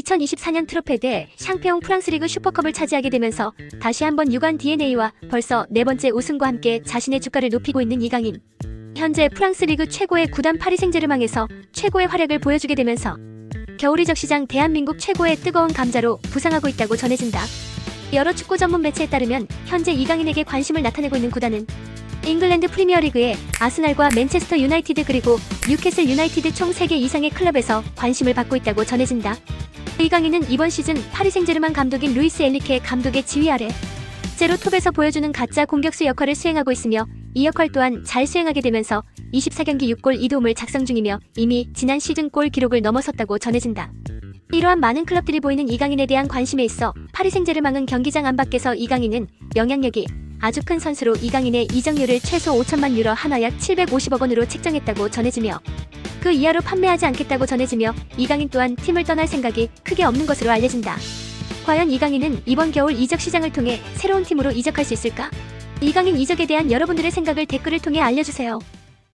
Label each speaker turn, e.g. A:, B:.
A: 2024년 트로페드 샹페옹 프랑스리그 슈퍼컵을 차지하게 되면서 다시 한번 유관 DNA와 벌써 네 번째 우승과 함께 자신의 주가를 높이고 있는 이강인. 현재 프랑스 리그 최고의 구단 파리 생제르맹에서 최고의 활약을 보여주게 되면서 겨울 이적 시장 대한민국 최고의 뜨거운 감자로 부상하고 있다고 전해진다. 여러 축구 전문 매체에 따르면 현재 이강인에게 관심을 나타내고 있는 구단은 잉글랜드 프리미어리그의 아스날과 맨체스터 유나이티드 그리고 뉴캐슬 유나이티드 총 3개 이상의 클럽에서 관심을 받고 있다고 전해진다. 이강인은 이번 시즌 파리 생제르맹 감독인 루이스 엘리케 감독의 지휘 아래 제로톱에서 보여주는 가짜 공격수 역할을 수행하고 있으며 이 역할 또한 잘 수행하게 되면서 24경기 6골 2도움을 작성 중이며 이미 지난 시즌 골 기록을 넘어섰다고 전해진다. 이러한 많은 클럽들이 보이는 이강인에 대한 관심에 있어 파리 생제르맹은 경기장 안팎에서 이강인은 영향력이 아주 큰 선수로 이강인의 이적료를 최소 5천만 유로 한화 약 750억 원으로 책정했다고 전해지며 그 이하로 판매하지 않겠다고 전해지며 이강인 또한 팀을 떠날 생각이 크게 없는 것으로 알려진다. 과연 이강인은 이번 겨울 이적 시장을 통해 새로운 팀으로 이적할 수 있을까? 이강인 이적에 대한 여러분들의 생각을 댓글을 통해 알려주세요.